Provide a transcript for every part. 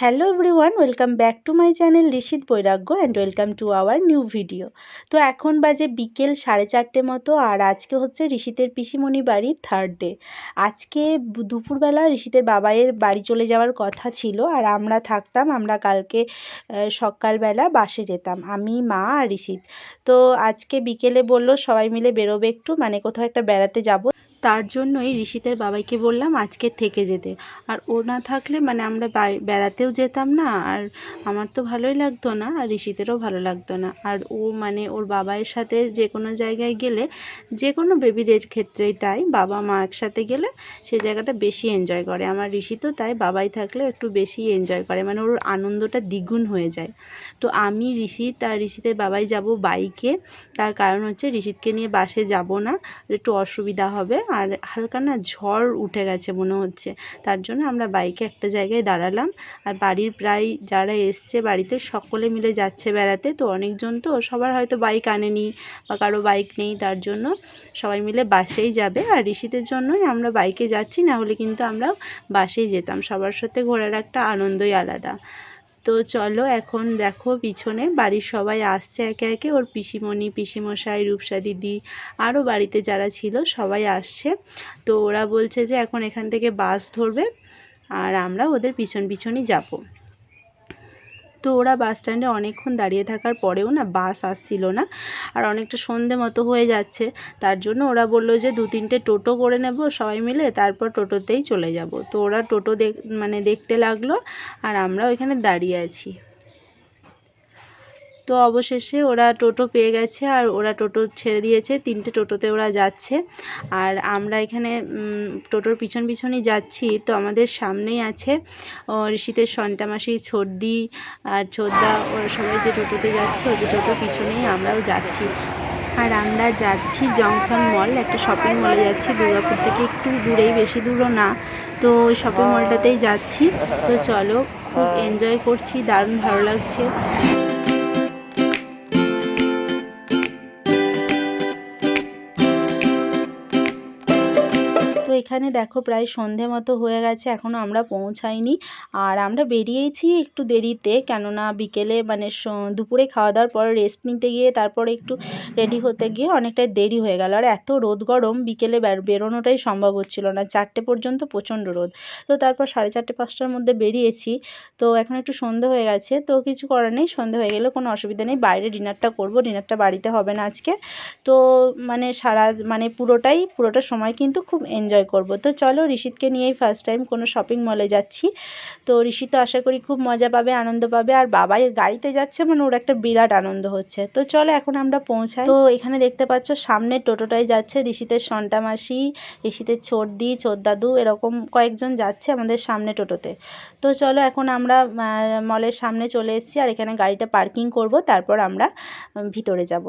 Hello everyone, welcome back to my channel Rishit Bairagya and welcome to our new video. তো এখন বাজে বিকেল সাড়ে চারটে মতো আর আজকে হচ্ছে ঋষিতের পিসিমণি বাড়ির থার্ড ডে আজকে দুপুরবেলা ঋষিতের বাবাইয়ের বাড়ি চলে যাওয়ার কথা ছিল আর আমরা থাকতাম, আমরা কালকে সকালবেলা বাসে যেতাম, আমি, মা আর ঋষিত তো আজকে বিকেলে বলল সবাই মিলে বেরোবে একটু মানে কোথাও একটা বেড়াতে যাব। তার জন্যই ঋষিতের বাবাইকে বললাম আজকে থেকে যেতে। আর ও না থাকলে মানে আমরা বেড়াতেও যেতাম না, আর আমার তো ভালোই লাগতো না, আর ঋষিতেরও ভালো লাগতো না। আর ও মানে ওর বাবাইয়ের সাথে যে কোনো জায়গায় গেলে, যে কোনো বেবিদের ক্ষেত্রেই তাই, বাবা মা একসাথে গেলে সে জায়গাটা বেশি এনজয় করে। আমার ঋষি তো তাই, বাবাই থাকলে একটু বেশি এনজয় করে মানে ওর আনন্দটা দ্বিগুণ হয়ে যায়। তো আমি ঋষিত আর ঋষিতের বাবাই যাব বাইকে, তার কারণ হচ্ছে ঋষিতকে নিয়ে বাসে যাব না, একটু অসুবিধা হবে। আর হালকা না ঝড় উঠে গেছে মনে হচ্ছে। তার জন্য আমরা বাইকে একটা জায়গায় দাঁড়ালাম। আর বাড়ির প্রায় যারা এসছে বাড়িতে সকলে মিলে যাচ্ছে বেড়াতে। তো অনেকজন তো সবার হয়তো বাইক আনেনি বা কারও বাইক নেই। তার জন্য সবাই মিলে বাসেই যাবে। আর ঋষিদের জন্যই আমরা বাইকে যাচ্ছি, না হলে কিন্তু আমরা বাসেই যেতাম। সবার সাথে ঘোরার একটা আনন্দই আলাদা। তো চলো এখন দেখো পিছনে, বাড়ির সবাই আসছে একে একে। ওর পিসিমণি, পিসিমশাই, রূপসা দিদি আরও বাড়িতে যারা ছিল সবাই আসছে। তো ওরা বলছে যে এখন এখান থেকে বাস ধরবে আর আমরা ওদের পিছন পিছনই যাব। তো ওরা বাস স্ট্যান্ডে অনেকক্ষণ দাঁড়িয়ে থাকার পরেও না বাস আসছিল না। আর অনেকটা সন্ধে মতো হয়ে যাচ্ছে। তার জন্য ওরা বলল যে, দু তিনটে টোটো করে নেব সবাই মিলে, তারপর টোটোতেই চলে যাব। তো ওরা টোটো দেখ মানে দেখতে লাগল, আর আমরা ওইখানে দাঁড়িয়ে আছি। তো অবশেষে ওরা টোটো পেয়ে গেছে আর ওরা টোটো ছেড়ে দিয়েছে। তিনটে টোটোতে ওরা যাচ্ছে। আর আমরা এখানে টোটোর পিছন পিছনই যাচ্ছি। তো আমাদের সামনেই আছে ঋষিতের সন্টামাসি ছর্দি আর ছোদ্দা ওরা সবাই যে টোটোতে যাচ্ছে, ওদের টোটোর পিছনেই আমরাও যাচ্ছি। আর আমরা যাচ্ছি জংশন মল, একটা শপিং মলে যাচ্ছি। দুর্গাপুর থেকে একটু দূরেই, বেশি দূরও না। তো শপিং মলটাতেই যাচ্ছি। তো চলো, খুব এনজয় করছি, দারুণ ভালো লাগছে। এখানে দেখো প্রায় সন্ধে মতো হয়ে গেছে এখনও আমরা পৌঁছাইনি। আর আমরা বেরিয়েছি একটু দেরিতে, কেননা বিকেলে মানে দুপুরে খাওয়া দাওয়ার পর রেস্ট নিতে গিয়ে তারপরে একটু রেডি হতে গিয়ে অনেকটাই দেরি হয়ে গেল। আর এত রোদ গরম, বিকেলে বের- বেরোনোটাই সম্ভব হচ্ছিল না। চারটে পর্যন্ত প্রচণ্ড রোদ। তো তারপর সাড়ে চারটে, পাঁচটার মধ্যে বেরিয়েছি। তো এখন একটু সন্ধে হয়ে গেছে, তো কিছু করার নেই, সন্ধে হয়ে গেলে কোনো অসুবিধা নেই। বাইরে ডিনারটা করব, ডিনারটা বাড়িতে হবে না আজকে। তো মানে সারা মানে পুরোটাই, পুরোটা সময় কিন্তু খুব এনজয় করব। তো চলো ঋষিতকে নিয়েই ফার্স্ট টাইম কোনো শপিং মলে যাচ্ছি। তো ঋষি তো আশা করি খুব মজা পাবে, আনন্দ পাবে। আর বাবাই গাড়িতে যাচ্ছে মানে ওর একটা বিরাট আনন্দ হচ্ছে। তো চলো এখন আমরা পৌঁছাই। তো এখানে দেখতে পাচ্ছ সামনে টোটোটাই যাচ্ছে ঋষিতের সন্টা মাসি, ঋষিতের ছোটদি, ছোটদাদু, এরকম কয়েকজন যাচ্ছে আমাদের সামনে টোটোতে। তো চলো এখন আমরা মলের সামনে চলে এসেছি আর এখানে গাড়িটা পার্কিং করব, তারপর আমরা ভিতরে যাব।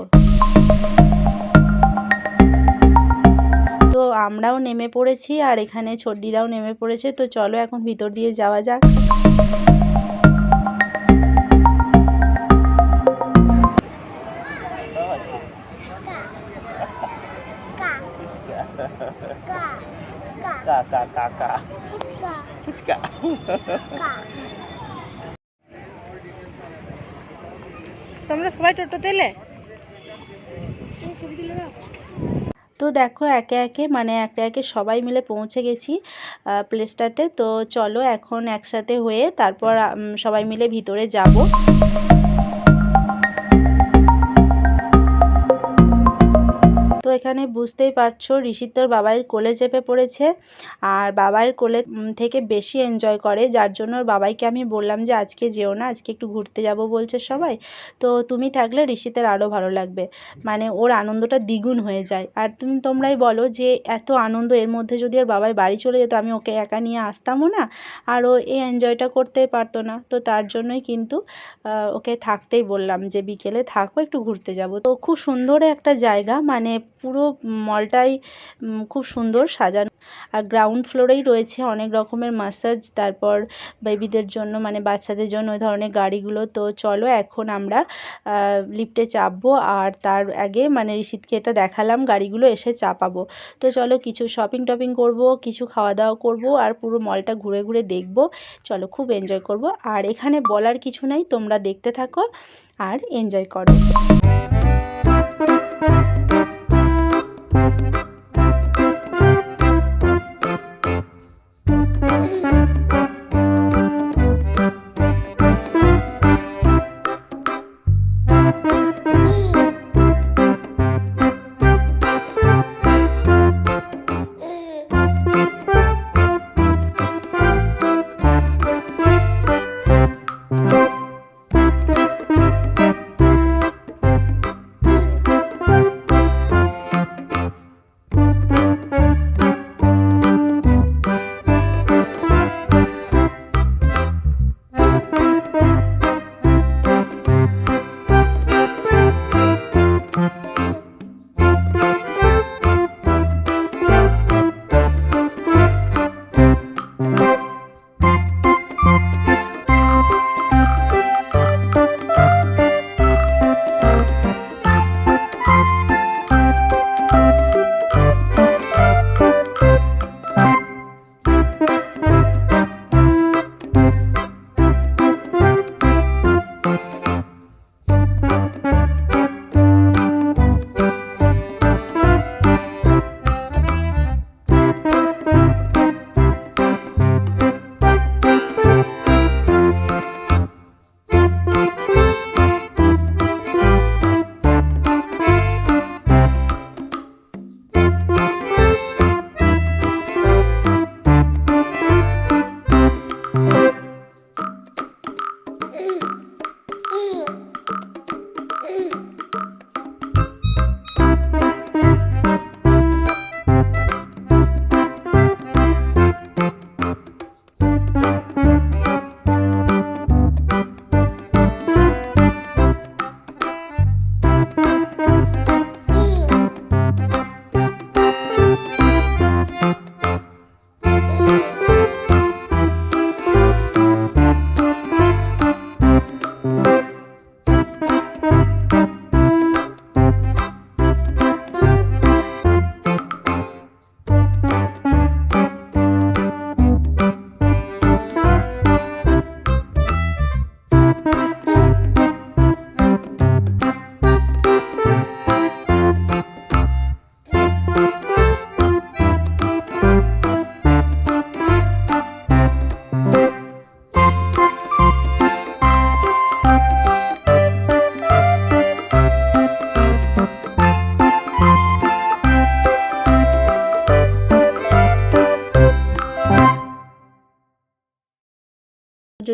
আমরাও নেমে পড়েছি আর এখানে ছোটদিরাও নেমে পড়েছে তো চলো এখন ভিতর দিয়ে যাওয়া যাক Ka, ka, ka, ka. Fuchka. তোমরা সবাই টোটোতে এলে তো দেখো একে একে মানে একে একে সবাই মিলে পৌঁছে গেছি প্লেসটাতে তো চলো এখন একসাথে হয়ে তারপর সবাই মিলে ভিতরে যাব। এখানে বুঝতেই পারছ ঋষিত তোর বাবাইয়ের কোলে চেপে পড়েছে আর বাবাইয়ের কোলে থেকে বেশি এনজয় করে। যার জন্য বাবাইকে আমি বললাম যে, আজকে যেও না, আজকে একটু ঘুরতে যাব, বলছে সবাই। তো তুমি থাকলে ঋষিতের আরও ভালো লাগবে। মানে ওর আনন্দটা দ্বিগুণ হয়ে যায়। আর তুমি, তোমরাই বলো যে, এত আনন্দ, এর মধ্যে যদি ওর বাবাই বাড়ি চলে যেত, আমি ওকে একা নিয়ে আসতামও না আর ও এই এনজয়টা করতেই পারতো না। তো তার জন্যই কিন্তু ওকে থাকতেই বললাম যে, বিকেলে থাকো, একটু ঘুরতে যাব। তো খুব সুন্দর একটা জায়গা। মানে পুরো মলটাই খুব সুন্দর সাজানো। আর গ্রাউন্ড ফ্লোরেই রয়েছে অনেক রকমের মাসাজ তারপর বেবিদের জন্য মানে বাচ্চাদের জন্য ওই ধরনের গাড়িগুলো। তো চলো এখন আমরা লিফটে চাপবো আর তার আগে মানে ঋষিতকে এটা দেখালাম, গাড়িগুলো এসে চাপাবো। তো চলো কিছু শপিং টপিং করব, কিছু খাওয়া দাওয়া করব আর পুরো মলটা ঘুরে ঘুরে দেখব। চলো খুব এনজয় করব। আর এখানে বলার কিছু নাই, তোমরা দেখতে থাকো আর এনজয় করো।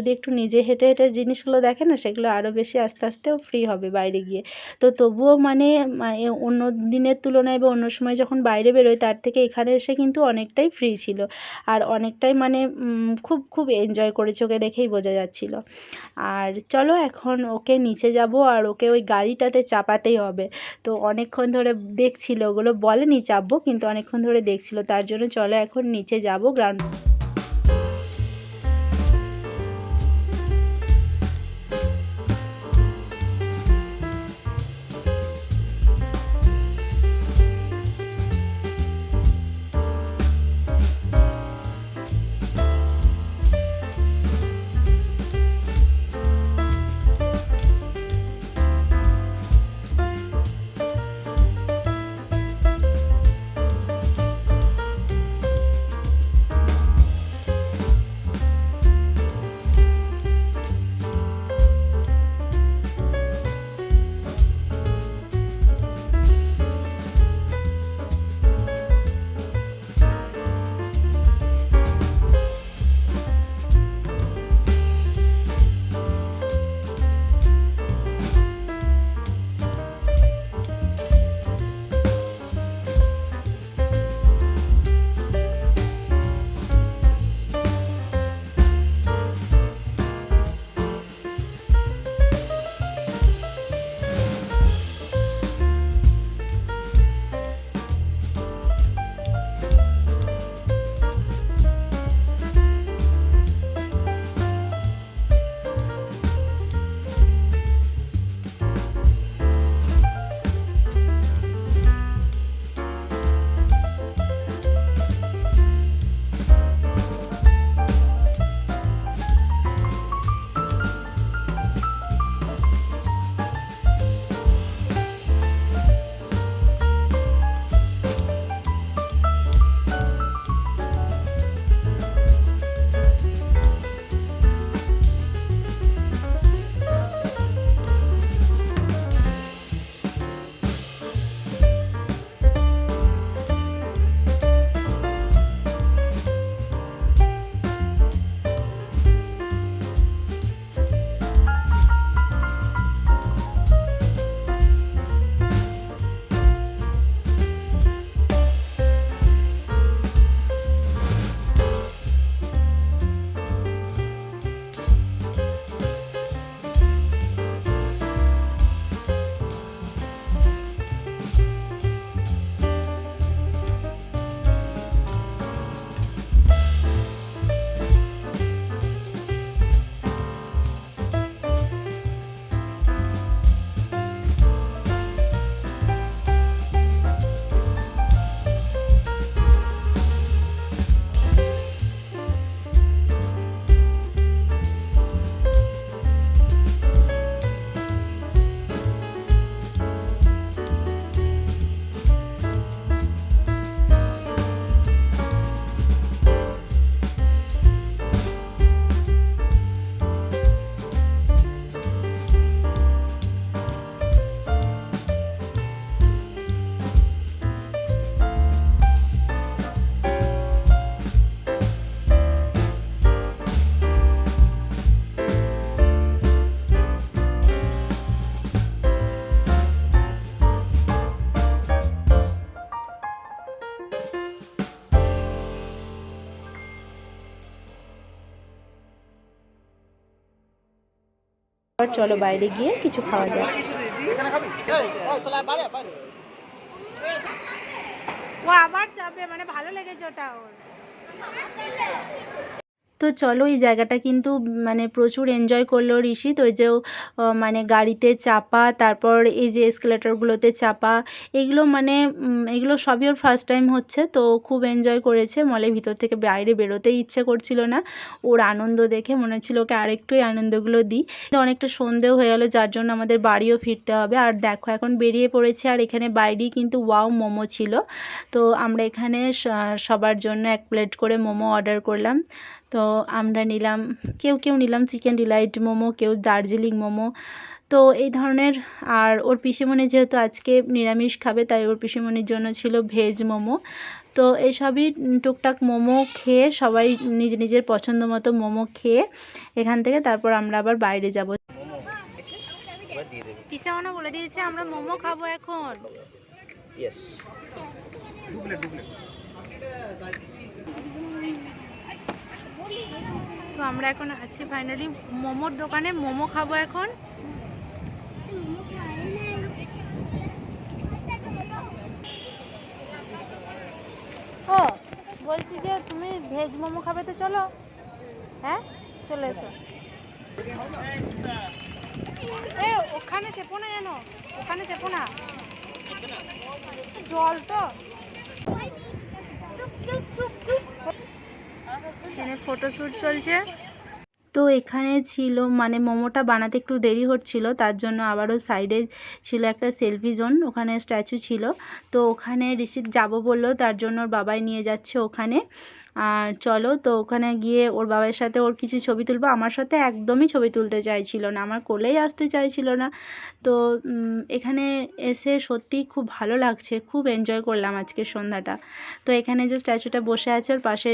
যদি একটু নিজে হেঁটে হেঁটে জিনিসগুলো দেখে না, সেগুলো আরও বেশি আস্তে আস্তেও ফ্রি হবে বাইরে গিয়ে। তো তবুও মানে অন্য দিনের তুলনায় বা অন্য সময় যখন বাইরে বেরোয় তার থেকে এখানে এসে কিন্তু অনেকটাই ফ্রি ছিল। আর অনেকটাই মানে খুব খুব এনজয় করেছে ওকে দেখেই বোঝা যাচ্ছিল। আর চলো এখন ওকে নিচে যাব আর ওকে ওই গাড়িটাতে চাপাতেই হবে। তো অনেকক্ষণ ধরে দেখছিল, ওগুলো বলেনি চাপবো, কিন্তু অনেকক্ষণ ধরে দেখছিল। তার জন্য চলো এখন নিচে যাব গ্রাউন্ড এবার চলো বাইরে গিয়ে কিছু খাওয়া যাক। ও আবার চাপে মানে ভালো লেগেছে ওটা ওর। তো চলো এই জায়গাটা কিন্তু মানে প্রচুর এনজয় করল ঋষি। তো যে মানে গাড়িতে চাপা, তারপর এই যে এসকেলেটরগুলোতে চাপা, এগুলো মানে এগুলো সবই ওর ফার্স্ট টাইম হচ্ছে। তো খুব এনজয় করেছে। মলের ভিতর থেকে বাইরে বেরোতেই ইচ্ছে করছিল না। ওর আনন্দ দেখে মনে হচ্ছিল, ওকে আরেকটুই আনন্দগুলো দিই। তো অনেকটা সন্ধেও হয়ে গেলো, যার জন্য আমাদের বাড়িও ফিরতে হবে। আর দেখো, এখন বেরিয়ে পড়েছে, আর এখানে বাইরেই কিন্তু ওয়াও মোমো ছিল। তো আমরা এখানে সবার জন্য এক প্লেট করে মোমো অর্ডার করলাম। তো আমরা নিলাম কেউ কেউ নিলাম চিকেন ডিলাইট মোমো কেউ দার্জিলিং মোমো। তো এই ধরনের আর ওর পিসিমণি যেহেতু আজকে নিরামিষ খাবে তাই ওর পিসিমণির জন্য ছিল ভেজ মোমো। তো এইসবই টুকটাক মোমো খেয়ে সবাই নিজ নিজের পছন্দ মতো মোমো খেয়ে এখান থেকে তারপর আমরা আবার বাইরে যাব। পিসামানা বলে দিয়েছে আমরা মোমো খাব এখন। তো আমরা এখন আছি ফাইনালি মোমোর দোকানে। মোমো খাব এখন। ও, বলছি যে তুমি ভেজ মোমো খাবে তো চলো। হ্যাঁ? চলে এসো। এ, ওখানে চেপো না জানো ওখানে চেপো না। জল তো। এখানে ফটোশ্যুট চলছে। তো এখানে ছিল মানে মোমোটা বানাতে একটু দেরি হচ্ছিল, তার জন্য আবারও সাইডে ছিল একটা সেলফি জোন ওখানে স্ট্যাচু ছিল। তো ওখানে ঋষিত যাব বলল, তার জন্য ওর বাবাই নিয়ে যাচ্ছে ওখানে। আর চলো তো ওখানে গিয়ে ওর বাবার সাথে ওর কিছু ছবি তুলবো। আমার সাথে একদমই ছবি তুলতে চাইছিল না, আমার কোলেই আসতে চাইছিল না। তো এখানে এসে সত্যিই খুব ভালো লাগছে, খুব এনজয় করলাম আজকে সন্ধ্যাটা। তো এখানে যে স্ট্যাচুটা বসে আছে, ওর পাশে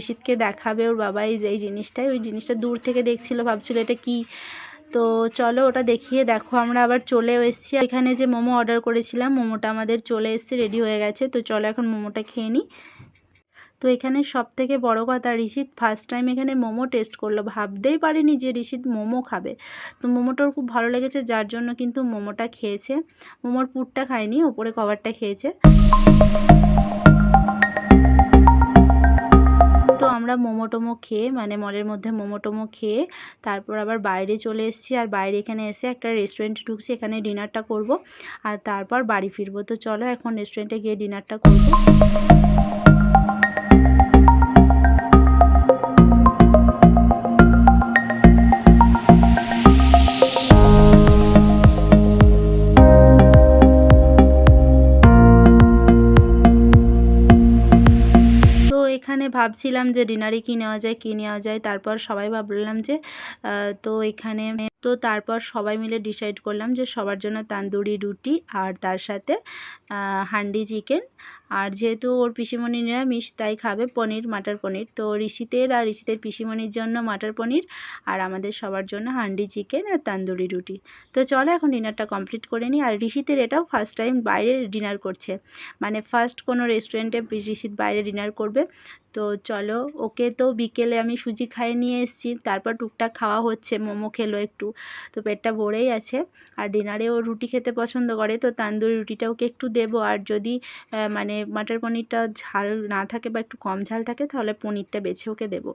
ঋষিতকে দেখাবে ওর বাবা এই যে, এই জিনিসটাই। ওই জিনিসটা দূর থেকে দেখছিল, ভাবছিল এটা কি? তো চলো ওটা দেখিয়ে দেখো, আমরা আবার চলেও এসেছি। এখানে যে মোমো অর্ডার করেছিলাম, মোমোটা আমাদের চলে এসেছে রেডি হয়ে গেছে। তো চলো এখন মোমোটা খেয়ে নিই তো এখানে সব থেকে বড় কথা, ঋষিত ফার্স্ট টাইম এখানে মোমো টেস্ট করল। ভাবতেই পারিনি যে ঋষিত মোমো খাবে। তো মোমোটার খুব ভালো লেগেছে, যার জন্য কিন্তু মোমোটা খেয়েছে। মোমোর পুরটা খায়নি, ওপরে কভারটা খেয়েছে। তো আমরা মোমো টোমো খেয়ে মানে মলের মধ্যে মোমো টোমো খেয়ে, তারপর আবার বাইরে চলে এসেছি। আর বাইরে এখানে এসে একটা রেস্টুরেন্টে ঢুকছি, এখানে ডিনারটা করব। আর তারপর বাড়ি ফিরবো। তো চলো এখন রেস্টুরেন্টে গিয়ে ডিনারটা করব। এখানে ভাবছিলাম যে ডিনারে কী নেওয়া যায়, কী নেওয়া যায়। তারপর সবাই ভাবলাম যে তো এখানে তো তারপর সবাই মিলে ডিসাইড করলাম যে সবার জন্য তান্দুরি রুটি আর তার সাথে হান্ডি চিকেন। আর যেহেতু ওর পিসিমণি নিরামিষ, তাই খাবে পনির, মাটার পনির। তো ঋষিতের আর ঋষিতের পিসিমণির জন্য মাটার পনির আর আমাদের সবার জন্য হান্ডি চিকেন আর তান্দুরি রুটি। তো চলো এখন ডিনারটা কমপ্লিট করে নিই। আর ঋষিতের এটাও ফার্স্ট টাইম বাইরে ডিনার করছে। মানে ফার্স্ট কোনো রেস্টুরেন্টে ঋষিত বাইরে ডিনার করবে। তো চলো, ওকে তো বিকেলে আমি সুজি খাইয়ে নিয়ে এসেছি। তারপর টুকটাক খাওয়া হচ্ছে, মোমো খেলো একটু। তো পেটটা ভরেই আছে। আর ডিনারে ও রুটি খেতে পছন্দ করে, তো তান্দুরি রুটিটা ওকে একটু দেবো। আর যদি মানে মাটার পনিরটা ঝাল না থাকে বা একটু কম ঝাল থাকে, তাহলে পনিরটা বেছে ওকে দেবো।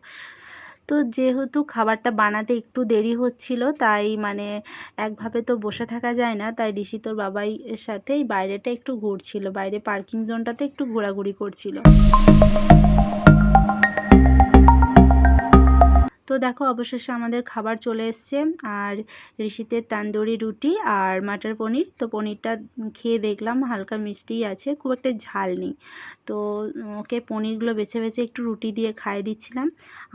তো যেহেতু খাবারটা বানাতে একটু দেরি হচ্ছিল, তাই মানে একভাবে তো বসে থাকা যায় না। তাই ঋষি তোর বাবাই এর সাথে এই বাইরেটা একটু ঘুরছিল। বাইরে পার্কিং জোনটাতে একটু ঘোরাঘুরি করছিল। তো দেখো, অবশেষে আমাদের খাবার চলে এসছে। আর ঋষিতে তান্দুরি রুটি আর মাটার পনির। তো পনিরটা খেয়ে দেখলাম, হালকা মিষ্টিই আছে, খুব একটা ঝাল নেই। তো ওকে পনিরগুলো বেছে বেছে একটু রুটি দিয়ে খাইয়ে দিচ্ছিলাম।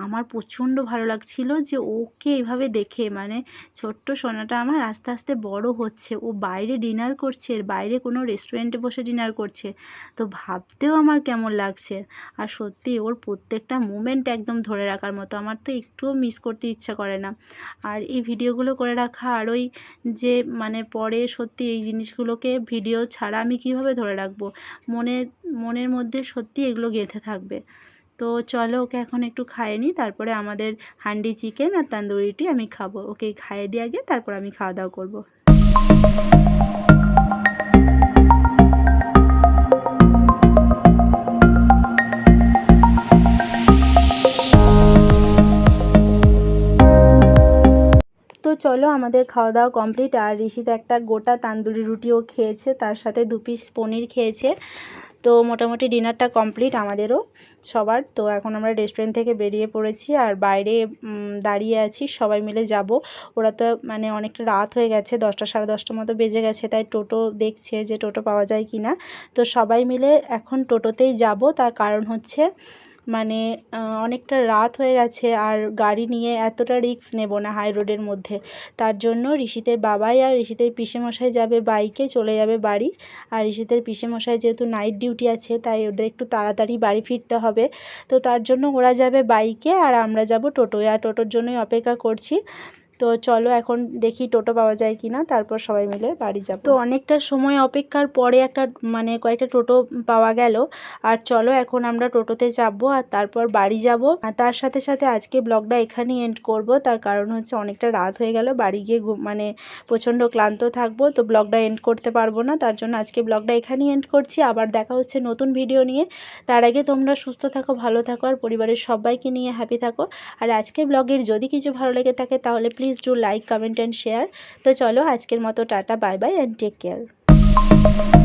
আমার প্রচণ্ড ভালো লাগছিল যে ওকে এভাবে দেখে মানে ছোট্ট সোনাটা আমার আস্তে আস্তে বড় হচ্ছে। ও বাইরে ডিনার করছে বাইরে কোনো রেস্টুরেন্টে বসে ডিনার করছে। তো ভাবতেও আমার কেমন লাগছে। আর সত্যি ওর প্রত্যেকটা মুমেন্ট একদম ধরে রাখার মতো, আমার তো একটুও মিস করতে ইচ্ছা করে না। আর এই ভিডিওগুলো করে রাখা আর ওই যে মানে পরে সত্যি এই জিনিসগুলোকে ভিডিও ছাড়া আমি কীভাবে ধরে রাখব? মনে, মনের মধ্যে সত্যি এগুলো গেঁথে থাকবে। তো চলো ওকে এখন একটু খাইয়ে নিই, তারপরে আমাদের হান্ডি চিকেন আর তান্দুরিটি আমি খাব। ওকে খাইয়ে দিয়ে আগে তারপর আমি খাওয়া দাওয়া করব। তো চলো আমাদের খাওয়া দাওয়া কমপ্লিট। আর ঋষিতে একটা গোটা তান্দুরি রুটিও খেয়েছে, তার সাথে দু পিস পনির খেয়েছে। তো মোটামুটি ডিনারটা কমপ্লিট আমাদেরও সবার। তো এখন আমরা রেস্টুরেন্ট থেকে বেরিয়ে পড়েছি আর বাইরে দাঁড়িয়ে আছি, সবাই মিলে যাব। ওরা তো মানে অনেকটা রাত হয়ে গেছে, দশটা সাড়ে দশটার মতো বেজে গেছে, তাই টোটো দেখছে যে টোটো পাওয়া যায় কি না তো সবাই মিলে এখন টোটোতেই যাব। তার কারণ হচ্ছে মানে অনেকটা রাত হয়ে গেছে আর গাড়ি নিয়ে এতটা রিস্ক নেব না হাই রোডের মধ্যে। তার জন্য ঋষিতের বাবাই আর ঋষিতের পিসেমশাই যাবে বাইকে চলে যাবে বাড়ি। আর ঋষিতের পিসেমশাই যেহেতু নাইট ডিউটি আছে, তাই ওদের একটু তাড়াতাড়ি বাড়ি ফিরতে হবে। তো তার জন্য ওরা যাবে বাইকে আর আমরা যাব টোটোয়। আর টোটোর জন্যই অপেক্ষা করছি। তো চলো এখন দেখি টোটো পাওয়া যায় কি না তারপর সবাই মিলে বাড়ি যাব। তো অনেকটা সময় অপেক্ষার পরে একটা মানে কয়েকটা টোটো পাওয়া গেল। আর চলো এখন আমরা টোটোতে যাব আর তারপর বাড়ি যাব। আর তার সাথে সাথে আজকে ব্লগটা এখানেই এন্ড করব। তার কারণ হচ্ছে অনেকটা রাত হয়ে গেল, বাড়ি গিয়ে মানে প্রচণ্ড ক্লান্ত থাকব। তো ব্লগটা এন্ড করতে পারব না, তার জন্য আজকে ব্লগটা এখানেই এন্ড করছি। আবার দেখা হচ্ছে নতুন ভিডিও নিয়ে। তার আগে তোমরা সুস্থ থাকো, ভালো থাকো, আর পরিবারের সবাইকে নিয়ে হ্যাপি থাকো। আর আজকের ব্লগের যদি কিছু ভালো লেগে থাকে তাহলে please do like comment and share তো চলো আজকের মতো tata bye bye and take care